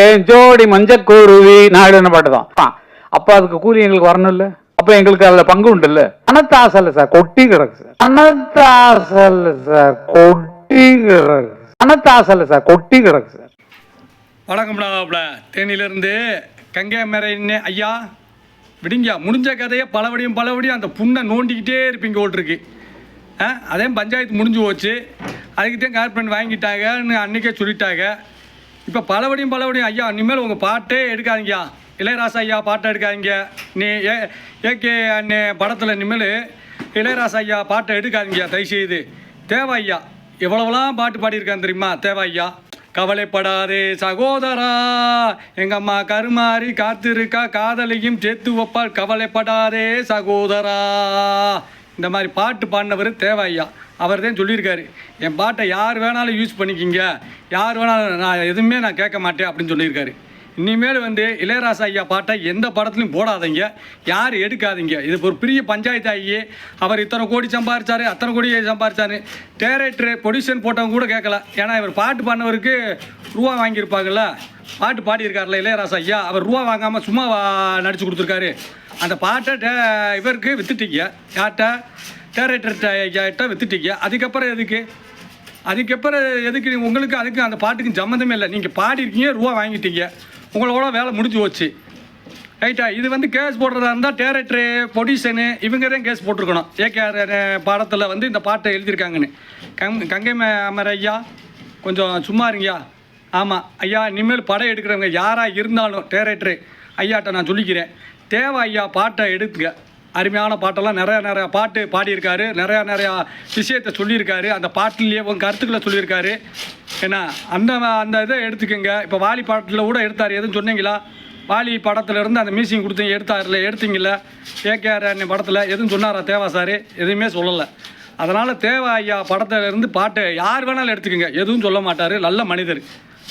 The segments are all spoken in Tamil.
என் ஜோடி மஞ்சக்குருவி நாடுன பாட்டு தான் அப்ப அதுக்கு கூலி எங்களுக்கு வரணும் இல்ல அப்ப எங்களுக்கு அதுல பங்கு உண்டு இல்ல பணத்தாசல் சார் கொட்டி கிடக்கு சார். பணத்தாசல் சார் கொட்டி கிடக்கு. பணத்தாசல் சார் கொட்டி கிடக்கு சார். வணக்கம்டாப்ல தேனியிலேருந்து கங்கை மறைன்னு ஐயா விடுங்க முடிஞ்ச கதையை பலபடியும் பலபடியும் அந்த புண்ணை நோண்டிக்கிட்டே இருப்பீங்க ஓட்டிருக்கு ஆ அதே பஞ்சாயத்து முடிஞ்சு போச்சு. அதுக்கிட்டே கார்பரேட் வாங்கிட்டாங்கன்னு அன்றைக்கே சொல்லிட்டாங்க. இப்போ பலபடியும் பலபடியும் ஐயா இனிமேல் உங்கள் பாட்டே எடுக்காதீங்கயா இளையராசா ஐயா பாட்டை எடுக்காதீங்க. நீ ஏ ஏகே அண்ணே படத்தில் இனிமேல் இளையராசா ஐயா பாட்டை எடுக்காதீங்க தயவுசெய்து. தேவா ஐயா எவ்வளவுலாம் பாட்டு பாடியிருக்கான் தெரியுமா? தேவா ஐயா கவலைப்படாதே சகோதரா. எங்க அம்மா கருமாறி காத்திருக்கா காதலையும் சேர்த்து வைப்பாள். கவலைப்படாதே சகோதரா. இந்த மாதிரி பாட்டு பாடினவர் தேவா ஐயா. அவர் தான் சொல்லியிருக்காரு. என் பாட்டை யார் வேணாலும் யூஸ் பண்ணிக்கிங்க. யார் வேணாலும் நான் எதுவுமே நான் கேட்க மாட்டேன் அப்படின்னு சொல்லியிருக்காரு. இனிமேல் வந்து இளையராசா ஐயா பாட்டை எந்த படத்துலையும் போடாதீங்க. யார் எடுக்காதீங்க. இது ஒரு பெரிய பஞ்சாயத்து ஆகி அவர் இத்தனை கோடி சம்பாரிச்சார் அத்தனை கோடி சம்பாரிச்சாரு. டேரக்டர் பொடிஷன் போட்டவங்க கூட கேட்கல. ஏன்னா இவர் பாட்டு பாடினவருக்கு ரூபா வாங்கியிருப்பாங்கல்ல. பாட்டு பாடியிருக்காருல இளையராசா ஐயா. அவர் ரூபா வாங்காமல் சும்மா நடிச்சு கொடுத்துருக்காரு. அந்த பாட்டை டே இவருக்கு வித்துட்டீங்க. யார்கிட்ட? டேரக்டர்கிட்ட ஐயாட்ட வித்துட்டீங்க. அதுக்கப்புறம் எதுக்கு? அதுக்கப்புறம் எதுக்கு உங்களுக்கு அதுக்கு அந்த பாட்டுக்கும் சம்மந்தமே இல்லை. நீங்கள் பாடிருக்கீங்க ரூபா வாங்கிட்டீங்க. உங்களோட வேலை முடிஞ்சு போச்சு. ரைட்டா இது வந்து கேஸ் போடுறதா இருந்தால் டேரக்டரு பொடிஷனு இவங்க தான் கேஸ் போட்டிருக்கணும். ஏகேஆர் படத்தில் வந்து இந்த பாட்டை எழுதியிருக்காங்கன்னு. கங் கங்கை ம- அமர் ஐயா கொஞ்சம் சும்மா இருங்கய்யா. ஆமாம் ஐயா இனிமேல் படம் எடுக்கிறவங்க யாராக இருந்தாலும் டேரக்டரு ஐயாட்ட நான் சொல்லிக்கிறேன். தேவா ஐயா பாட்டை எடுத்துங்க அருமையான பாட்டெல்லாம் நிறையா நிறையா பாட்டு பாடியிருக்காரு. நிறையா நிறையா விஷயத்தை சொல்லியிருக்காரு. அந்த பாட்டிலேயே உங்கள் கருத்துக்களை சொல்லியிருக்காரு. ஏன்னா அந்த அந்த இதை எடுத்துக்கோங்க. இப்போ வாலி பாட்டில் கூட எடுத்தார். எதுவும் சொன்னீங்களா? வாலி படத்துலேருந்து அந்த மியூசியம் கொடுத்தீங்க எடுத்தார்ல எடுத்தீங்கள ஏகேஆர் அண்ணன் படத்தில் எதுவும் சொன்னாரா தேவா சார்? எதுவுமே சொல்லலை. அதனால் தேவா ஐயா படத்துலேருந்து பாட்டு யார் வேணாலும் எடுத்துக்கோங்க. எதுவும் சொல்ல மாட்டார். நல்ல மனிதர்.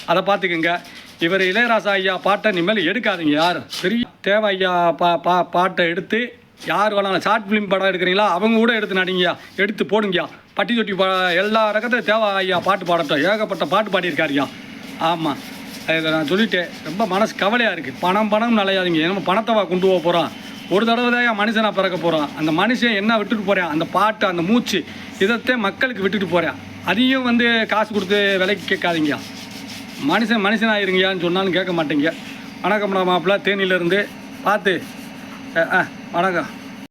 அதை பார்த்துக்குங்க. இவர் இளையராசா ஐயா பாட்டை இனிமேல் எடுக்காதீங்க யார் பெரிய தேவா ஐயா பா பா பாட்டை எடுத்து யார் வேணாலும் ஷார்ட் ஃபிலிம் படம் எடுக்கிறீங்களா? அவங்க கூட எடுத்து நடிங்கயா எடுத்து போடுங்கயா பட்டி தொட்டி பா எல்லா ரகத்தையும் தேவை ஐயா பாட்டு பாடட்டும். ஏகப்பட்ட பாட்டு பாடியிருக்காருயா ஆமாம் இதை நான் சொல்லிட்டேன். ரொம்ப மனசு கவலையாக இருக்குது பணம் பணம் நிலையாதுங்க நம்ம பணத்தவா கொண்டு போக போகிறோம் ஒரு தடவை தான் மனுஷனாக பிறக்க போகிறான் அந்த மனுஷன் என்ன விட்டுட்டு போகிறேன் அந்த பாட்டு அந்த மூச்சு இதைத்தான் மக்களுக்கு விட்டுட்டு போகிறேன் அதையும் வந்து காசு கொடுத்து விலைக்கு கேட்காதீங்க மனுஷன் மனுஷனாக இருங்கயான்னு சொன்னாலும் கேட்க மாட்டேங்க. வணக்கம் மாப்பிள்ள. தேனியிலேருந்து பார்த்து ஆ வணக்கம்.